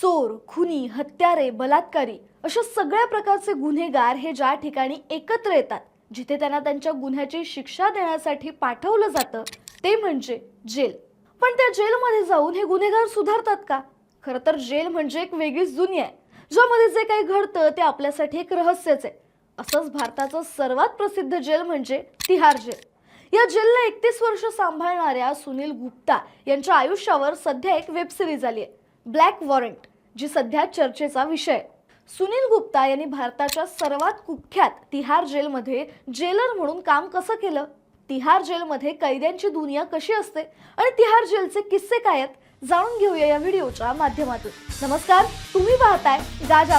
चोर खुनी हत्यारे बलात्कारी अशा सगळ्या प्रकारचे गुन्हेगार हे ज्या ठिकाणी एकत्र येतात जिथे त्यांना त्यांच्या गुन्ह्याची शिक्षा देण्यासाठी पाठवलं जातं ते म्हणजे जेल. पण त्या जेलमध्ये जाऊन हे गुन्हेगार सुधारतात का? खरं तर जेल म्हणजे एक वेगळीच दुनिया आहे ज्यामध्ये जे काही घडतं ते आपल्यासाठी एक रहस्यच आहे. असंच भारताचं सर्वात प्रसिद्ध जेल म्हणजे तिहार जेल. या जेलला एकतीस वर्ष सांभाळणाऱ्या सुनील गुप्ता यांच्या आयुष्यावर सध्या एक वेब सिरीज आली आहे ब्लॅक वॉरंट. जी सध्या चर्चेचा विषय. सुनील गुप्ता यांनी भारताच्या सर्वात कुख्यात तिहार जेलमध्ये जेलर म्हणून काम कसं केलं? तिहार जेलमध्ये कैद्यांची दुनिया कशी असते? आणि तिहार जेलचे किस्से काय आहेत? जाणून घेऊया या व्हिडिओच्या माध्यमातून. नमस्कार तुम्ही पाहताय गाजा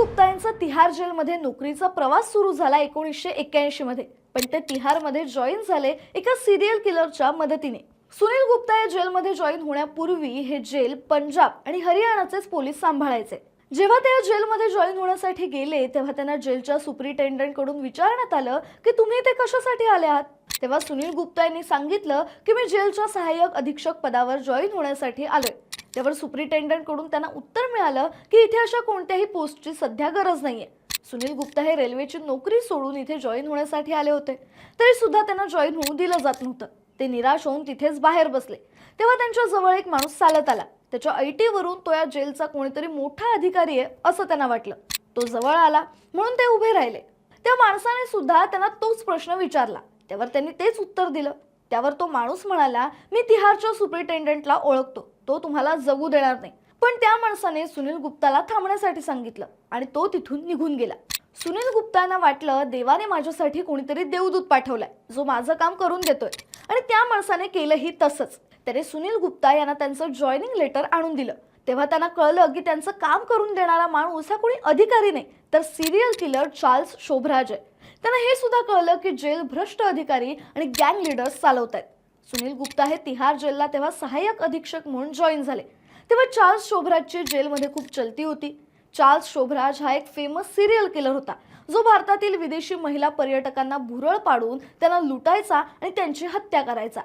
गुप्ता यांचा तिहार जेलमध्ये नोकरीचा प्रवास सुरू झाला एकोणीसशे एक्क्याऐंशी मध्ये. पण ते तिहारमध्ये जॉईन झाले एका सिरियल किलरच्या मदतीने. सुनील गुप्ता या जेलमध्ये जॉईन होण्यापूर्वी हे जेल पंजाब आणि हरियाणाचेच पोलीस सांभाळायचे. जेव्हा ते या जेलमध्ये जॉईन होण्यासाठी गेले तेव्हा त्यांना जेलच्या सुपरिटेंडंटकडून विचारण्यात आलं की तुम्ही ते कशासाठी आले आहात? तेव्हा सुनील गुप्ता यांनी सांगितलं की मी जेलच्या सहाय्यक अधीक्षक पदावर जॉईन होण्यासाठी आलोय. त्यावर सुप्रिटेंडंटकडून त्यांना उत्तर मिळालं की इथे अशा कोणत्याही पोस्टची सध्या गरज नाहीये. सुनील गुप्ता हे रेल्वेची नोकरी सोडून इथे जॉईन होण्यासाठी आले होते. तरी सुद्धा त्यांना जॉईन होऊ दिलं जात नव्हतं. ते निराश होऊन तिथेच बाहेर बसले. तेव्हा त्यांच्या जवळ एक माणूस चालत आला. त्याच्या ऐटीवरून तो या जेलचा कोणीतरी मोठा अधिकारी आहे असं त्यांना वाटलं. तो जवळ आला म्हणून ते उभे राहिले. त्या माणसाने सुद्धा त्यांना तोच प्रश्न विचारला. त्यावर त्यांनी तेच उत्तर दिलं. त्यावर तो माणूस म्हणाला मी तिहारच्या सुप्रिटेंडंटला ओळखतो. तो तुम्हाला जगू देणार नाही. पण त्या माणसाने सुनील गुप्ताला थांबण्यासाठी सांगितलं आणि तो तिथून निघून गेला. सुनील गुप्तांना वाटलं देवाने माझ्यासाठी कोणीतरी देवदूत पाठवलाय जो माझं काम करून देतोय. आणि त्या माणसाने केलंही तसंच. त्याने सुनील गुप्ता यांना त्यांचं जॉईनिंग लेटर आणून दिलं. तेव्हा त्यांना कळलं की त्यांचं काम करून देणारा माणूस हा कोणी अधिकारी नाही तर सिरियल किलर चार्ल्स शोभराज आहे त्यांना हे सुद्धा कळलं की जेल भ्रष्ट अधिकारी आणि गँग लिडर्स चालवत आहेत सुनील गुप्ता हे तिहार जेलला तेव्हा सहाय्यक अधीक्षक म्हणून जॉईन झाले. तेव्हा चार्ल्स शोभराजची जेलमध्ये खूप चलती होती. चार्ल्स शोभराज हा एक फेमस सिरियल किलर होता. जो भारतातील विदेशी महिला पर्यटकांना भुरळ पाडून त्यांना लुटायचा आणि त्यांची हत्या करायचा.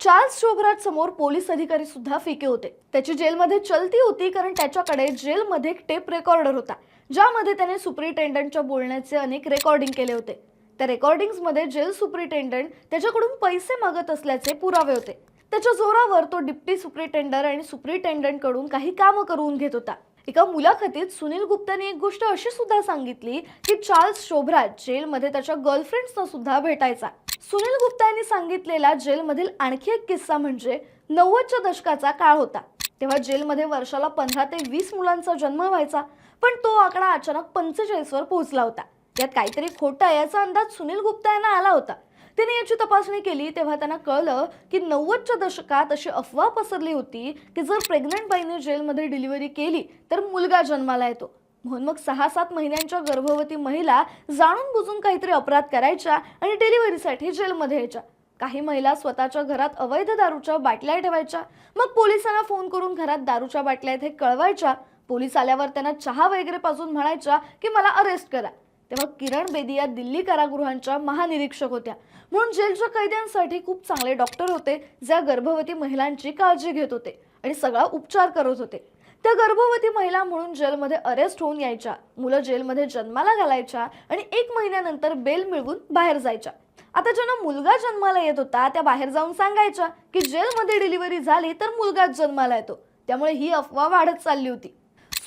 चार्ल्स शोभराज समोर पोलीस अधिकारी सुद्धा फिके होते. त्याची जेलमध्ये चलती होती कारण त्याच्याकडे जेलमध्ये एक टेप रेकॉर्डर होता. ज्यामध्ये त्याने सुपरिटेंडंटच्या बोलण्याचे अनेक रेकॉर्डिंग केले होते. त्या रेकॉर्डिंग्समध्ये जेल सुप्रिटेंडंट त्याच्याकडून पैसे मागत असल्याचे पुरावे होते. त्याच्या जोरावर तो डिप्टी सुप्रिटेंडर आणि सुपरिटेंडंटकडून काही कामं करून घेत होता. एका मुलाखतीत सुनील गुप्ताने एक गोष्ट अशी सुद्धा सांगितली की चार्ल्स शोभराज जेलमध्ये त्याच्या गर्लफ्रेंड्सना सुद्धा भेटायचा. सुनील गुप्ता यांनी सांगितलेला जेलमधील आणखी एक किस्सा म्हणजे नव्वदच्या दशकाचा काळ होता. तेव्हा जेलमध्ये वर्षाला पंधरा ते वीस मुलांचा जन्म व्हायचा पण तो आकडा अचानक पंचेचाळीसवर पोहोचला होता. यात काहीतरी खोटं आहे याचा अंदाज सुनील गुप्ता यांना आला होता. त्याने याची तपासणी केली तेव्हा त्यांना कळलं की नव्वदच्या दशकात अशी अफवा पसरली होती की जर प्रेग्नंट बाईने जेलमध्ये डिलिव्हरी केली तर मुलगा जन्माला येतो. म्हणून मग सहा सात महिन्यांच्या गर्भवती महिला जाणून बुजून काहीतरी अपराध करायच्या आणि डिलिव्हरीसाठी जेलमध्ये यायच्या. काही महिला स्वतःच्या घरात अवैध दारूच्या बाटल्या ठेवायच्या. मग पोलिसांना फोन करून घरात दारूच्या बाटल्या इथे कळवायच्या. पोलीस आल्यावर त्यांना चहा वगैरे पाजून म्हणायच्या की मला अरेस्ट करा. तेव्हा किरण बेदी या दिल्ली कारागृहांच्या महानिरीक्षक होत्या. म्हणून जेलच्या कैद्यांसाठी खूप चांगले डॉक्टर होते ज्या गर्भवती महिलांची काळजी घेत होते आणि सगळा उपचार करत होते. त्या गर्भवती महिला म्हणून जेलमध्ये अरेस्ट होऊन यायच्या मुलं जेलमध्ये जन्माला घालायच्या आणि एक महिन्यानंतर बेल मिळवून बाहेर जायच्या. आता ज्यांना मुलगा जन्माला येत होता त्या बाहेर जाऊन सांगायच्या की जेलमध्ये डिलिव्हरी झाली तर मुलगाच जन्माला येतो. त्यामुळे ही अफवा वाढत चालली होती.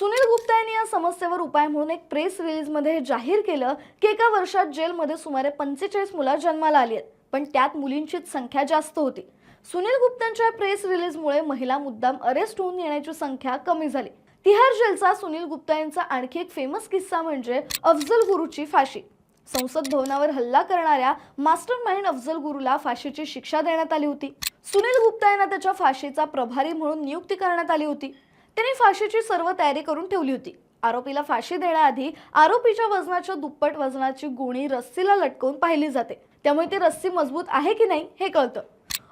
सुनील गुप्ता यांनी या समस्येवर उपाय म्हणून एक प्रेस रिलीजमध्ये जाहीर केलं की एका वर्षात जेलमध्ये सुमारे पंचेचाळीस मुलं जन्माला आली आहेत पण त्यात मुलींचीच संख्या जास्त होती. सुनील गुप्तांच्या प्रेस रिलीजमुळे महिला मुद्दाम अरेस्ट होऊन येण्याची संख्या कमी झाली. तिहार जेलचा सुनील गुप्ता यांचा आणखी एक फेमस किस्सा म्हणजे अफजल गुरुची फाशी. संसद भवनावर हल्ला करणाऱ्या मास्टर माइंड अफजल गुरुला फाशीची शिक्षा देण्यात आली होती. सुनील गुप्ता यांना त्याच्या फाशीचा प्रभारी म्हणून नियुक्ती करण्यात आली होती. त्यांनी फाशीची सर्व तयारी करून ठेवली होती. आरोपीला फाशी देण्याआधी आरोपीच्या वजनाच्या दुप्पट वजनाची गोणी रस्सीला लटकवून पाहिली जाते. त्यामुळे ती रस्सी मजबूत आहे की नाही हे कळतं.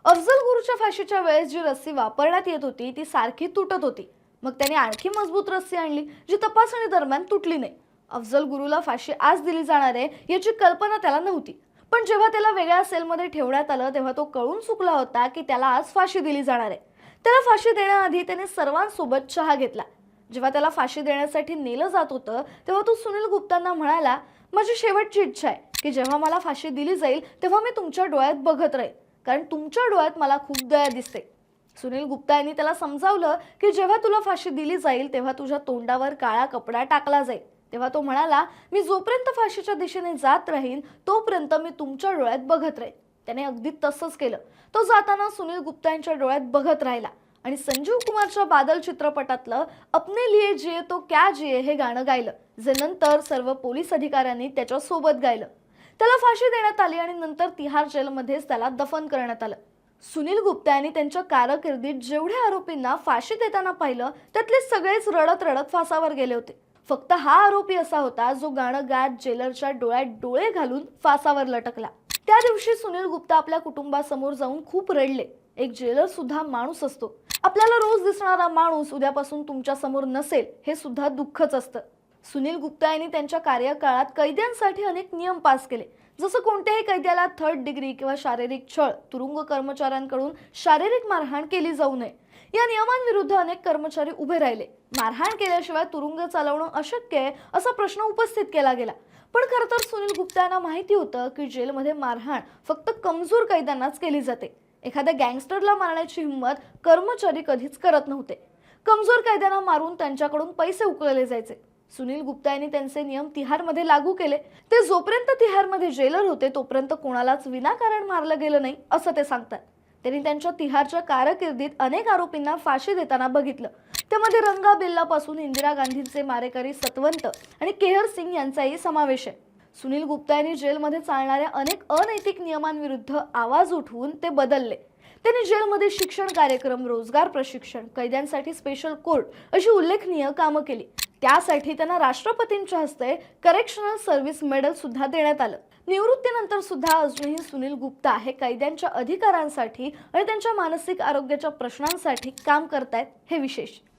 अफजल गुरुच्या फाशीच्या वेळेस जी रस्सी वापरण्यात येत होती ती सारखी तुटत होती. मग त्याने आणखी मजबूत रस्सी आणली जी तपासणी दरम्यान तुटली नाही. अफजल गुरुला फाशी आज दिली जाणार आहे याची कल्पना त्याला नव्हती. पण जेव्हा त्याला वेगळ्या सेलमध्ये ठेवण्यात आलं तेव्हा तो कळून चुकला होता की त्याला आज फाशी दिली जाणार आहे. त्याला फाशी देण्याआधी त्याने सर्वांसोबत चहा घेतला. जेव्हा त्याला फाशी देण्यासाठी नेलं जात होतं तेव्हा तो सुनील गुप्तांना म्हणाला माझी शेवटची इच्छा आहे की जेव्हा मला फाशी दिली जाईल तेव्हा मी तुमच्या डोळ्यात बघत राहील कारण तुमच्या डोळ्यात मला खूप दया दिसते. सुनील गुप्ता यांनी त्याला समजावलं की जेव्हा तुला फाशी दिली जाईल तेव्हा तुझ्या तोंडावर काळा कपडा टाकला जाईल. तेव्हा तो म्हणाला मी जोपर्यंत फाशीच्या दिशेने जात राहीन तोपर्यंत मी तुमच्या डोळ्यात बघत राहीन. त्याने अगदी तसंच केलं. तो जाताना सुनील गुप्ता यांच्या डोळ्यात बघत राहिला आणि संजीव कुमारच्या बादल चित्रपटातलं अपने लिए जिये तो क्या जिये हे गाणं गायलं जे नंतर सर्व पोलीस अधिकाऱ्यांनी त्याच्यासोबत गायलं. त्याला फाशी देण्यात आली आणि नंतर तिहार जेलमध्येच त्याला दफन करण्यात आलं. सुनील गुप्ता यांनी त्यांच्या कारकिर्दीत जेवढ्या आरोपींना फाशी देताना पाहिलं त्यातले सगळेच रडत रडत फासावर गेले होते. फक्त हा आरोपी असा होता जो गाणं गात जेलरच्या डोळ्यात डोळे घालून फासावर लटकला. त्या दिवशी सुनील गुप्ता आपल्या कुटुंबासमोर जाऊन खूप रडले. एक जेलर सुद्धा माणूस असतो. आपल्याला रोज दिसणारा माणूस उद्यापासून तुमच्यासमोर नसेल हे सुद्धा दुःखच असतं. सुनील गुप्ता यांनी त्यांच्या कार्यकाळात कैद्यांसाठी अनेक नियम पास केले. जसं कोणत्याही कैद्याला थर्ड डिग्री किंवा शारीरिक छळ तुरुंग कर्मचाऱ्यांकडून शारीरिक मारहाण केली जाऊ नये. या नियमांविरुद्ध अनेक कर्मचारी उभे राहिले. मारहाण केल्याशिवाय तुरुंग चालवणं अशक्य आहे असा प्रश्न उपस्थित केला गेला. पण खरं तर सुनील गुप्ता यांना माहिती होतं की जेलमध्ये मारहाण फक्त कमजोर कैद्यांनाच केली जाते. एखाद्या गँगस्टरला मारण्याची हिंमत कर्मचारी कधीच करत नव्हते. कमजोर कैद्यांना मारून त्यांच्याकडून पैसे उकळले जायचे. सुनील गुप्ता यांनी त्यांचे नियम तिहारमध्ये लागू केले. ते जोपर्यंत तिहारमध्ये जेलर होते तोपर्यंत कोणालाच विनाकारण मारलं गेलं नाही असं ते सांगतात. त्यांनी त्यांच्या तिहारच्या कारकिर्दीत अनेक आरोपींना फाशी देताना बघितलं. त्यामध्ये रंगा बिल्लापासून इंदिरा गांधींचे मारेकरी सतवंत आणि केहर सिंग यांचाही समावेश आहे. सुनील गुप्ता यांनी जेलमध्ये चालणाऱ्या अनेक अनैतिक नियमांविरुद्ध आवाज उठवून ते बदलले. त्यांनी जेलमध्ये शिक्षण कार्यक्रम रोजगार प्रशिक्षण कैद्यांसाठी स्पेशल कोर्ट अशी उल्लेखनीय कामं केली. त्यासाठी त्यांना राष्ट्रपतींच्या हस्ते करेक्शनल सर्व्हिस मेडल सुद्धा देण्यात आलं. निवृत्तीनंतर सुद्धा अजूनही सुनील गुप्ता हे कैद्यांच्या अधिकारांसाठी आणि त्यांच्या मानसिक आरोग्याच्या प्रश्नांसाठी काम करतायत हे विशेष.